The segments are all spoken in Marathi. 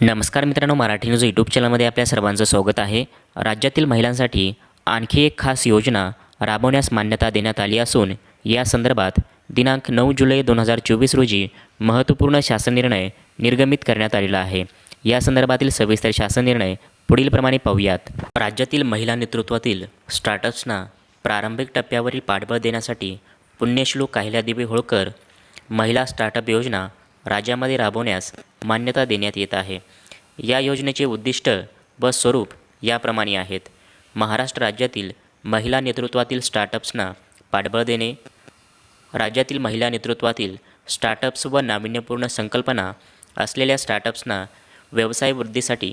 नमस्कार मित्रांनो मराठी न्यूज यूट्यूब चॅनलमध्ये आपल्या सर्वांचं स्वागत आहे. राज्यातील महिलांसाठी आणखी एक खास योजना राबवण्यास मान्यता देण्यात आली असून या संदर्भात दिनांक नऊ जुलै दोन हजार चोवीस रोजी महत्त्वपूर्ण शासन निर्णय निर्गमित करण्यात आलेला आहे. या संदर्भातील सविस्तर शासन निर्णय पुढीलप्रमाणे पाहूयात. राज्यातील महिला नेतृत्वातील स्टार्टअप्सना प्रारंभिक टप्प्यावरील पाठबळ देण्यासाठी पुण्यश्लोक काहिल्यादेवी होळकर महिला स्टार्टअप योजना राज्यामध्ये राबवण्यास मान्यता देण्यात येत आहे. या योजनेचे उद्दिष्ट व स्वरूप याप्रमाणे आहेत. महाराष्ट्र राज्यातील महिला नेतृत्वातील स्टार्टअप्सना पाठबळ देणे राज्यातील महिला नेतृत्वातील स्टार्टअप्स व नाविन्यपूर्ण संकल्पना असलेल्या स्टार्टअप्सना व्यवसाय वृद्धीसाठी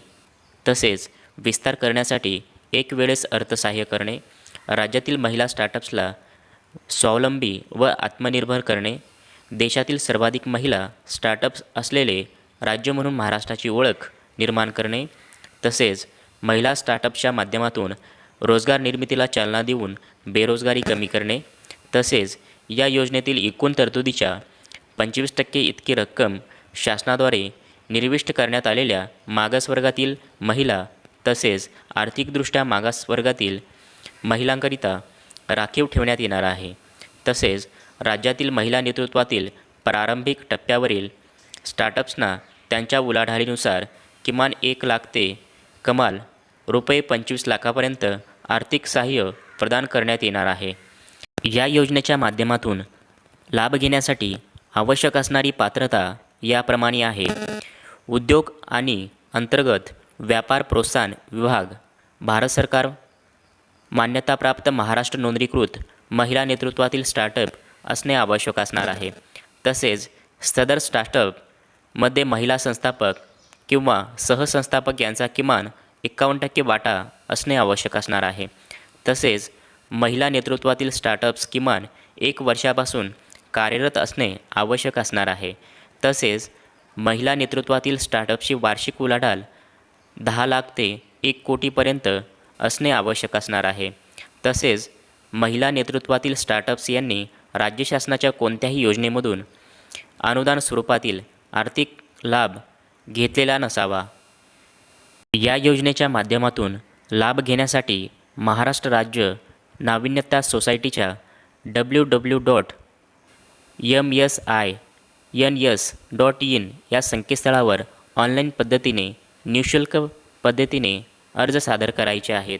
तसेच विस्तार करण्यासाठी एक वेळेस अर्थसहाय्य करणे राज्यातील महिला स्टार्टअप्सला स्वावलंबी व आत्मनिर्भर करणे देशातील सर्वाधिक महिला स्टार्टअप्स असलेले राज्य म्हणून महाराष्ट्राची ओळख निर्माण करणे तसेच महिला स्टार्टअपच्या माध्यमातून रोजगार निर्मितीला चालना देऊन बेरोजगारी कमी करणे तसेच या योजनेतील एकूण तरतुदीच्या पंचवीस टक्के इतकी रक्कम शासनाद्वारे निर्विष्ट करण्यात आलेल्या मागासवर्गातील महिला तसेच आर्थिकदृष्ट्या मागासवर्गातील महिलांकरिता राखीव ठेवण्यात येणार आहे. तसेच राज्यातील महिला नेतृत्वातील प्रारंभिक टप्प्यावरील स्टार्टअप्सना त्यांच्या उलाढालीनुसार किमान एक लाख ते कमाल रुपये पंचवीस लाखापर्यंत आर्थिक सहाय्य प्रदान करण्यात येणार आहे. या योजनेच्या माध्यमातून लाभ घेण्यासाठी आवश्यक असणारी पात्रता याप्रमाणे आहे. उद्योग आणि अंतर्गत व्यापार प्रोत्साहन विभाग भारत सरकार मान्यताप्राप्त महाराष्ट्र नोंदणीकृत महिला नेतृत्वातील स्टार्टअप असणे आवश्यक असणार आहे. तसेच सदर स्टार्टअप मध्ये महिला संस्थापक किंवा सहसंस्थापक यांचा किमान एकावन्न टक्के वाटा असणे आवश्यक असणार आहे. तसेच महिला नेतृत्वातील स्टार्टअप्स किमान एक वर्षापासून कार्यरत असणे आवश्यक असणार आहे. तसेच महिला नेतृत्वातील स्टार्टअपची वार्षिक उलाढाल दहा लाख ते एक कोटीपर्यंत असणे आवश्यक असणार आहे. तसेच महिला नेतृत्वातील स्टार्टअप्स यांनी राज्य शासनाच्या कोणत्याही योजनेमधून अनुदान स्वरूपातील आर्थिक लाभ घेतलेला नसावा. या योजनेच्या माध्यमातून लाभ घेण्यासाठी महाराष्ट्र राज्य नाविन्यता सोसायटीच्या W W dot M S I N S dot in या संकेतस्थळावर ऑनलाईन पद्धतीने निशुल्क पद्धतीने अर्ज सादर करायचे आहेत.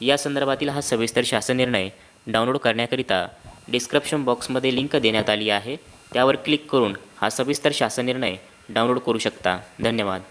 या संदर्भातील हा सविस्तर शासन निर्णय डाउनलोड करण्याकरिता डिस्क्रिप्शन बॉक्समध्ये लिंक देण्यात आली आहे. त्यावर क्लिक करून हा सविस्तर शासन निर्णय डाउनलोड करू शकता. धन्यवाद.